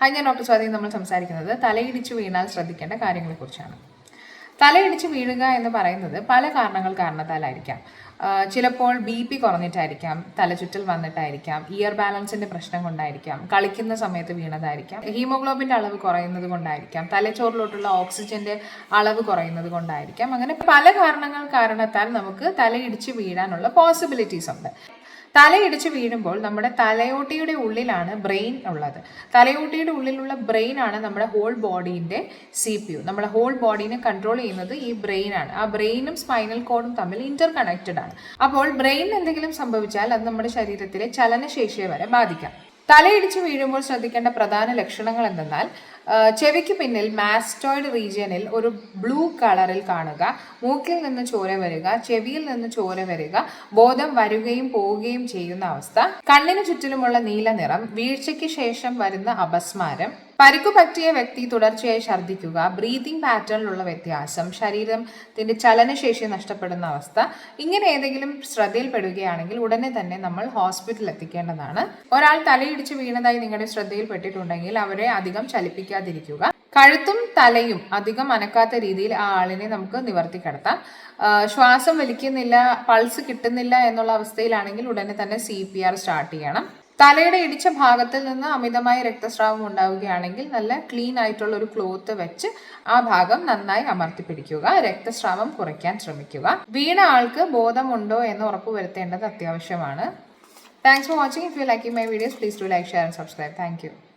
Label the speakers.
Speaker 1: Hi ഞാൻ doctor Swathi നമ്മൾ സംസാരിക്കുന്നത് തലയിടിച്ചു വീണാൽ ശ്രദ്ധിക്കേണ്ട കാര്യങ്ങളെക്കുറിച്ചാണ്. തലയിടിച്ച് വീഴുക എന്ന് പറയുന്നത് പല കാരണങ്ങൾ കാരണത്താലായിരിക്കാം. ചിലപ്പോൾ ബി പി കുറഞ്ഞിട്ടായിരിക്കാം തലചുറ്റൽ വന്നിട്ടായിരിക്കാം ഇയർ ബാലൻസിന്റെ പ്രശ്നം കൊണ്ടായിരിക്കാം കളിക്കുന്ന സമയത്ത് വീണതായിരിക്കാം ഹീമോഗ്ലോബിന്റെ അളവ് കുറയുന്നത് കൊണ്ടായിരിക്കാം തലച്ചോറിലോട്ടുള്ള ഓക്സിജന്റെ അളവ് കുറയുന്നത് കൊണ്ടായിരിക്കാം. അങ്ങനെ പല കാരണങ്ങൾ കാരണത്താൽ നമുക്ക് തലയിടിച്ച് വീഴാനുള്ള പോസിബിലിറ്റീസ് ഉണ്ട്. തലയിടിച്ച് വീഴുമ്പോൾ നമ്മുടെ തലയോട്ടിയുടെ ഉള്ളിലാണ് ബ്രെയിൻ ഉള്ളത്. തലയോട്ടിയുടെ ഉള്ളിലുള്ള ബ്രെയിൻ ആണ് നമ്മുടെ ഹോൾ ബോഡീന്റെ സി പി യു നമ്മുടെ ഹോൾ ബോഡീനെ കൺട്രോൾ ചെയ്യുന്നത് ഈ ബ്രെയിൻ ആണ്. ആ ബ്രെയിനും സ്പൈനൽ കോഡും തമ്മിൽ ഇന്റർ കണക്റ്റഡ് ആണ്. അപ്പോൾ ബ്രെയിൻ എന്തെങ്കിലും സംഭവിച്ചാൽ അത് നമ്മുടെ ശരീരത്തിലെ ചലനശേഷിയെ വരെ ബാധിക്കാം. തലയിടിച്ച് വീഴുമ്പോൾ ശ്രദ്ധിക്കേണ്ട പ്രധാന ലക്ഷണങ്ങൾ എന്തെന്നാൽ ചെവിക്ക് പിന്നിൽ മാസ്റ്റോയിഡ് റീജിയനിൽ ഒരു ബ്ലൂ കളറിൽ കാണുക മൂക്കിൽ നിന്ന് ചോര വരിക ചെവിയിൽ നിന്ന് ചോര വരിക ബോധം വരികയും പോവുകയും ചെയ്യുന്ന അവസ്ഥ കണ്ണിന് ചുറ്റിലുമുള്ള നീല നിറം വീഴ്ചയ്ക്ക് ശേഷം വരുന്ന അപസ്മാരം പരിക്കു പറ്റിയ വ്യക്തി തുടർച്ചയായി ഛർദ്ദിക്കുക ബ്രീതിങ് പാറ്റേണിലുള്ള വ്യത്യാസം ശരീരത്തിന്റെ ചലനശേഷി നഷ്ടപ്പെടുന്ന അവസ്ഥ ഇങ്ങനെ ഏതെങ്കിലും ശ്രദ്ധയിൽപ്പെടുകയാണെങ്കിൽ ഉടനെ തന്നെ നമ്മൾ ഹോസ്പിറ്റലിൽ എത്തിക്കേണ്ടതാണ്. ഒരാൾ തലയിടിച്ച് വീണതായി നിങ്ങളുടെ ശ്രദ്ധയിൽപ്പെട്ടിട്ടുണ്ടെങ്കിൽ അവരെ അധികം ചലിപ്പിക്കാതിരിക്കുക കഴുത്തും തലയും അധികം അനക്കാത്ത രീതിയിൽ ആ ആളിനെ നമുക്ക് നിവർത്തി കിടത്താം. ശ്വാസം വലിക്കുന്നില്ല പൾസ് കിട്ടുന്നില്ല എന്നുള്ള അവസ്ഥയിലാണെങ്കിൽ ഉടനെ തന്നെ സി പി ആർ സ്റ്റാർട്ട് ചെയ്യണം. തലയുടെ ഇടിച്ച ഭാഗത്തിൽ നിന്ന് അമിതമായ രക്തസ്രാവം ഉണ്ടാവുകയാണെങ്കിൽ നല്ല ക്ലീൻ ആയിട്ടുള്ള ഒരു ക്ലോത്ത് വെച്ച് ആ ഭാഗം നന്നായി അമർത്തി പിടിക്കുക. രക്തസ്രാവം കുറയ്ക്കാൻ ശ്രമിക്കുക. വീണ ആൾക്ക് ബോധമുണ്ടോ എന്ന് ഉറപ്പുവരുത്തേണ്ടത് അത്യാവശ്യമാണ്. Thanks for watching if you like my videos please do like share and subscribe thank